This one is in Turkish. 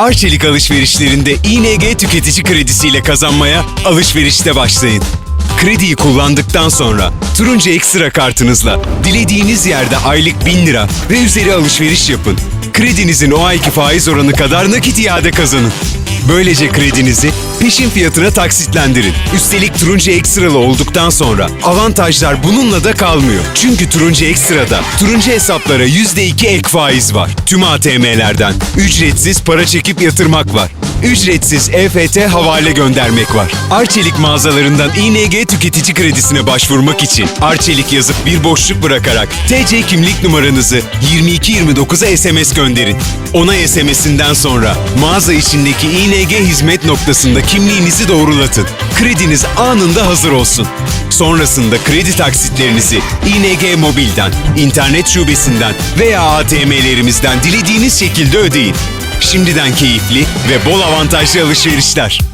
Arçelik alışverişlerinde ING tüketici kredisiyle kazanmaya alışverişte başlayın. Krediyi kullandıktan sonra Turuncu Ekstra kartınızla dilediğiniz yerde aylık 1000 lira ve üzeri alışveriş yapın. Kredinizin o ayki faiz oranı kadar nakit iade kazanın. Böylece kredinizi peşin fiyatına taksitlendirin. Üstelik Turuncu Ekstralı olduktan sonra avantajlar bununla da kalmıyor. Çünkü Turuncu Ekstra'da Turuncu hesaplara %2 ek faiz var. Tüm ATM'lerden ücretsiz para çekip yatırmak var. Ücretsiz EFT havale göndermek var. Arçelik mağazalarından ING tüketici kredisine başvurmak için Arçelik yazıp bir boşluk bırakarak TC kimlik numaranızı 2229'a SMS gönderin. Ona SMS'inden sonra mağaza içindeki ING hizmet noktasında kimliğinizi doğrulatın. Krediniz anında hazır olsun. Sonrasında kredi taksitlerinizi ING Mobil'den, internet şubesinden veya ATM'lerimizden dilediğiniz şekilde ödeyin. Şimdiden keyifli ve bol avantajlı alışverişler.